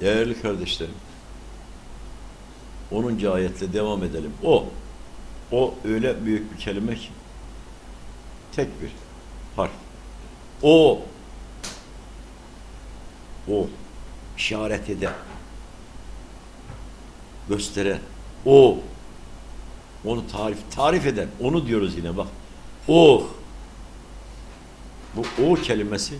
Değerli kardeşlerim, 10. ayetle devam edelim. O, o öyle büyük bir kelime ki, tek bir harf. O, o, işaret eden, gösteren, o, onu tarif, tarif eden, onu diyoruz yine bak. O, bu o kelimesi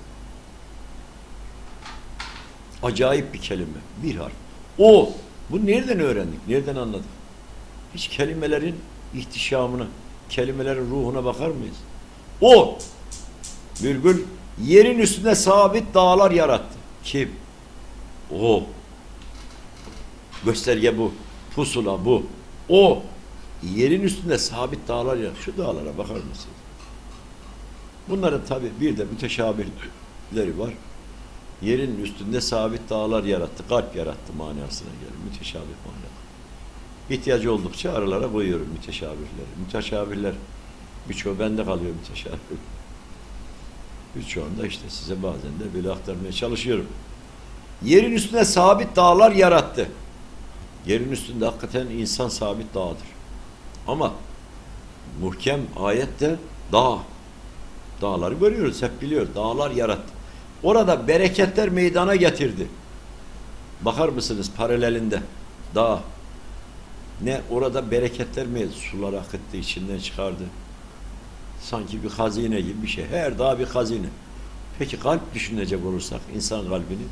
acayip bir kelime. Bir harf. O. Bu nereden öğrendik? Nereden anladık? Hiç kelimelerin ihtişamına, kelimelerin ruhuna bakar mıyız? O. Virgül. Yerin üstünde sabit dağlar yarattı. Kim? O. Gösterge bu. Pusula bu. O. Yerin üstünde sabit dağlar yarattı. Şu dağlara bakar mısınız? Bunların tabi bir de müteşabihleri var yerin üstünde sabit dağlar yarattı, kalp yarattı manasına gelir. Müteşabih mana. İhtiyacı oldukça aralara koyuyorum müteşabihleri. Müteşabihler birçoğu bende kalıyor müteşabih. Birçoğunda işte size bazen de böyle aktarmaya çalışıyorum. Yerin üstünde sabit dağlar yarattı. Yerin üstünde hakikaten insan sabit dağdır. Ama muhkem ayette dağ. Dağları görüyoruz, hep biliyoruz. Dağlar yarattı. Orada bereketler meydana getirdi. Bakar mısınız paralelinde dağ. Ne orada bereketler mi sular akıttı içinden çıkardı. Sanki bir hazine gibi bir şey. Her dağ bir hazine. Peki kalp düşünecek olursak insan kalbini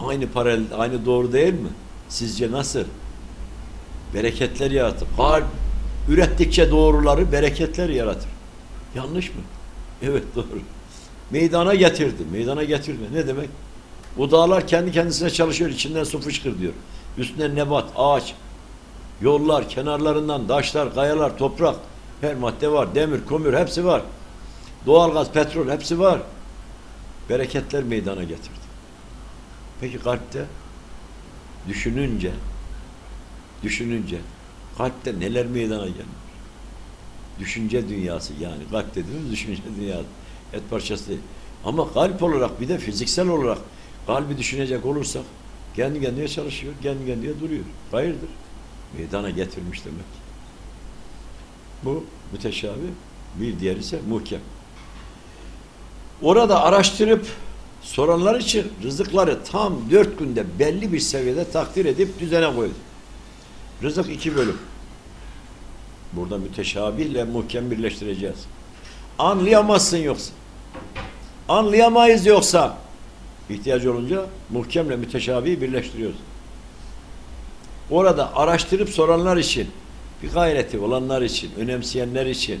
aynı paralel, aynı doğru değil mi? Sizce nasıl? Bereketler yaratır. Kalp ürettikçe doğruları bereketler yaratır. Yanlış mı? Evet doğru meydana getirdi. Meydana getirdi. Ne demek? Bu dağlar kendi kendisine çalışıyor. içinden su fışkır diyor. Üstüne nebat, ağaç, yollar, kenarlarından taşlar, kayalar, toprak, her madde var. Demir, kömür hepsi var. Doğalgaz, petrol hepsi var. Bereketler meydana getirdi. Peki kalpte düşününce düşününce kalpte neler meydana gelmiş? Düşünce dünyası yani kalp dediğimiz düşünce dünyası et parçası. Ama kalp olarak bir de fiziksel olarak kalbi düşünecek olursak kendi kendine çalışıyor, kendi kendine duruyor. Hayırdır? Meydana getirmiş demek. Bu müteşabih. Bir diğer ise muhkem. Orada araştırıp soranlar için rızıkları tam dört günde belli bir seviyede takdir edip düzene koydu. Rızık iki bölüm. Burada müteşabihle muhkem birleştireceğiz. Anlayamazsın yoksa. Anlayamayız yoksa. İhtiyacı olunca muhkemle müteşabihi birleştiriyoruz. Orada araştırıp soranlar için, bir gayreti olanlar için, önemseyenler için,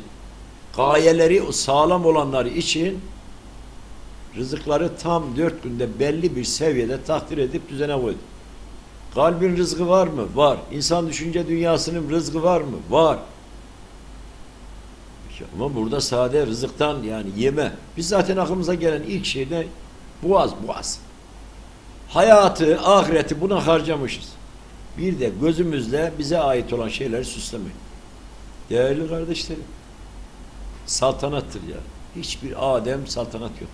gayeleri sağlam olanlar için rızıkları tam dört günde belli bir seviyede takdir edip düzene koydu. Kalbin rızkı var mı? Var. İnsan düşünce dünyasının rızkı var mı? Var. Ama burada sade rızıktan yani yeme. Biz zaten aklımıza gelen ilk şey ne? Boğaz, boğaz. Hayatı, ahireti buna harcamışız. Bir de gözümüzle bize ait olan şeyleri süslemek. Değerli kardeşlerim, saltanattır ya. Hiçbir Adem saltanat yok.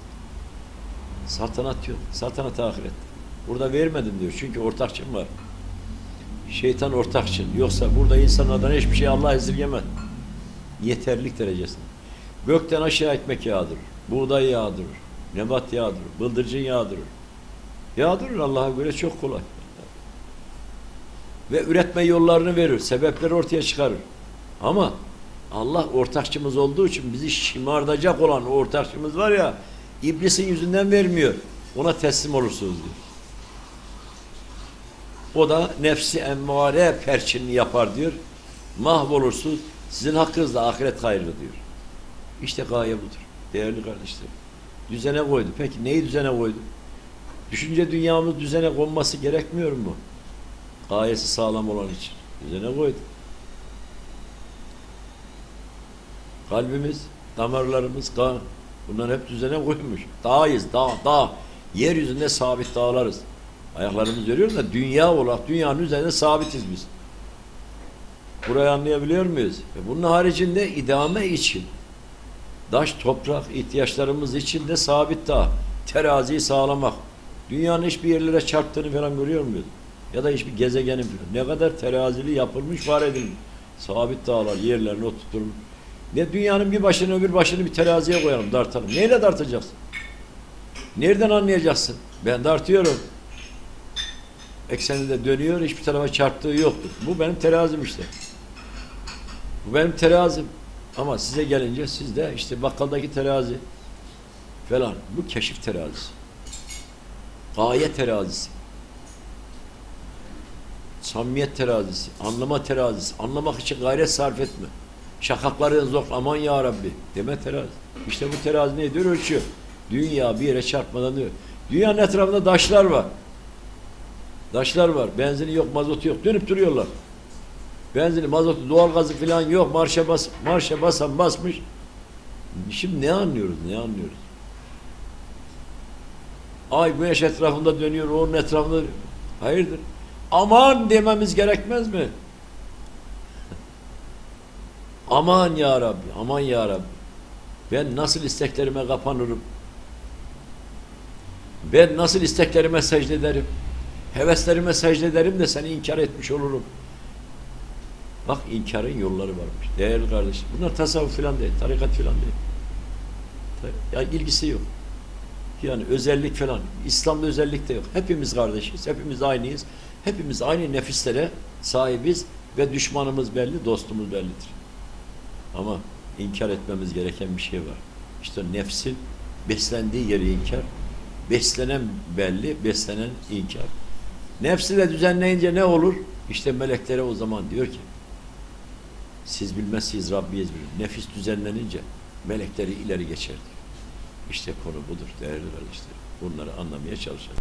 Saltanat yok. Saltanat ahiret. Burada vermedim diyor. Çünkü ortakçım var. Şeytan ortakçın. Yoksa burada insanlardan hiçbir şey Allah esirgemez yeterlilik derecesinde. Gökten aşağı ekmek yağdırır, buğday yağdırır, nebat yağdırır, bıldırcın yağdırır. Yağdırır Allah'a göre çok kolay. Ve üretme yollarını verir, sebepleri ortaya çıkarır. Ama Allah ortakçımız olduğu için bizi şımardacak olan ortakçımız var ya, iblisin yüzünden vermiyor. Ona teslim olursunuz diyor. O da nefsi emmare perçinini yapar diyor. Mahvolursunuz. Sizin hakkınızda ahiret hayırlı diyor. İşte gaye budur. Değerli kardeşlerim. Düzene koydu. Peki neyi düzene koydu? Düşünce dünyamız düzene konması gerekmiyor mu? Gayesi sağlam olan için. Düzene koydu. Kalbimiz, damarlarımız, kan, bunlar hep düzene koymuş. Dağıyız, dağ, dağ. Yeryüzünde sabit dağlarız. Ayaklarımız görüyor da dünya olarak dünyanın üzerinde sabitiz biz. Burayı anlayabiliyor muyuz? Ve bunun haricinde idame için taş, toprak ihtiyaçlarımız için de sabit dağ. Teraziyi sağlamak. Dünyanın hiçbir yerlere çarptığını falan görüyor muydun? Ya da hiçbir gezegenin falan. Ne kadar terazili yapılmış var edilmiş. Sabit dağlar yerlerine oturtulmuş. Ne dünyanın bir başını öbür başını bir teraziye koyalım tartalım. Neyle tartacaksın? Nereden anlayacaksın? Ben tartıyorum. Ekseni de dönüyor, hiçbir tarafa çarptığı yoktur. Bu benim terazim işte. Bu benim terazim. Ama size gelince sizde işte bakkaldaki terazi falan. Bu keşif terazisi. Gaye terazisi. Samimiyet terazisi. Anlama terazisi. Anlamak için gayret sarf etme. Şakakları zor. Aman ya Rabbi. Deme terazi. İşte bu terazi ne diyor? Ölçüyor. Dünya bir yere çarpmadan diyor. Dünyanın etrafında taşlar var. Taşlar var. Benzini yok, mazotu yok. Dönüp duruyorlar. Benzini, mazotu, doğalgazı falan yok. Marşa bas, marşa basan basmış. Şimdi ne anlıyoruz? Ne anlıyoruz? Ay güneş etrafında dönüyor, onun etrafında. Hayırdır? Aman dememiz gerekmez mi? aman ya Rabbi, aman ya Rabbi. Ben nasıl isteklerime kapanırım? Ben nasıl isteklerime secde ederim? Heveslerime secde ederim de seni inkar etmiş olurum. Bak inkarın yolları varmış. Değerli kardeşim. Bunlar tasavvuf falan değil, tarikat falan değil. Ya ilgisi yok. Yani özellik falan. İslam'da özellik de yok. Hepimiz kardeşiz. Hepimiz aynıyız. Hepimiz aynı nefislere sahibiz ve düşmanımız belli, dostumuz bellidir. Ama inkar etmemiz gereken bir şey var. İşte nefsin beslendiği yeri inkar. Beslenen belli, beslenen inkar. Nefsi de düzenleyince ne olur? İşte meleklere o zaman diyor ki siz bilmezsiniz Rabbiniz bilir. Nefis düzenlenince melekleri ileri geçer diyor. İşte konu budur değerli kardeşlerim. Bunları anlamaya çalışalım.